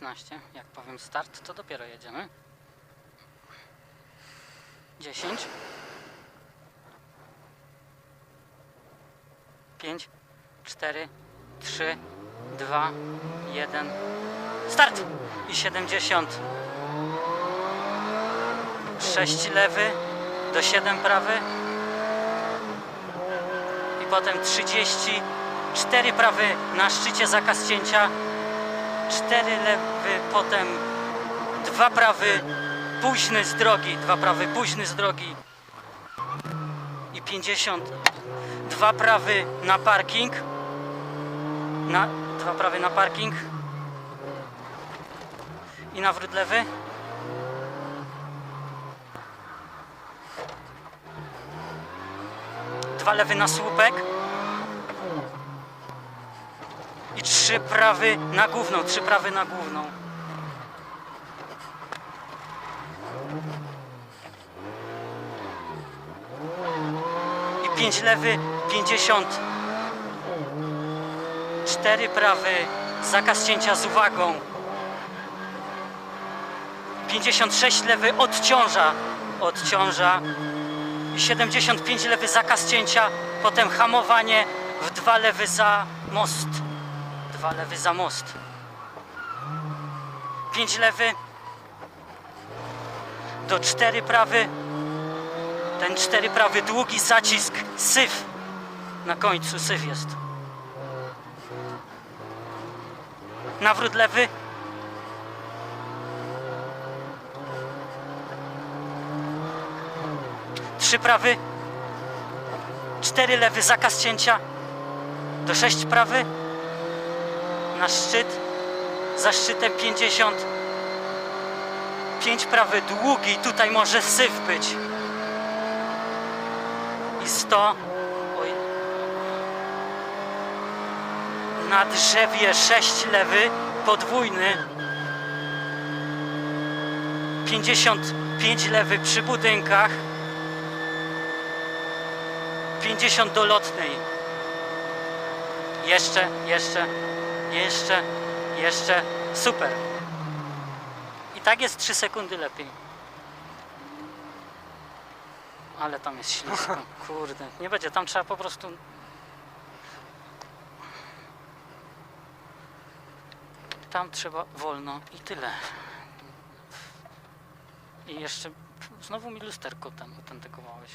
15. Jak powiem start, to dopiero jedziemy. 10. 5, 4, 3, 2, 1. Start! I 70. 6 lewy do 7 prawy. I potem 30. 4 prawy na szczycie zakaz cięcia. 4 lewy, potem 2 prawy późny z drogi. 2 prawy późny z drogi. I 50. Dwa prawy na parking. Na, dwa prawy na parking. I nawrót lewy. Dwa lewy na słupek. Trzy prawy na główną. Trzy prawy na główną. i 5 lewy, 50. 4 prawy, zakaz cięcia z uwagą. 56 lewy odciąża, odciąża. I 75 lewy zakaz cięcia, potem hamowanie w dwa lewy za most. Dwa lewy za most. 5 lewy do 4 prawy, ten cztery prawy długi zacisk, syf. Na końcu syf jest. Nawrót lewy. Trzy prawy. Cztery lewy, zakaz cięcia. Do sześć prawy. Na szczyt. Za szczytem 50. Pięć prawy długi, tutaj może syf być i 100. Oj. Na drzewie 6 lewy, podwójny. 55 lewy przy budynkach. 50 do lotnej. Jeszcze, jeszcze, jeszcze, jeszcze. Super. I tak jest 3 sekundy lepiej. Ale tam jest ślisko. Kurde, nie będzie, tam trzeba po prostu. Tam trzeba wolno i tyle. I jeszcze znowu mi lusterko tam autentykowałeś.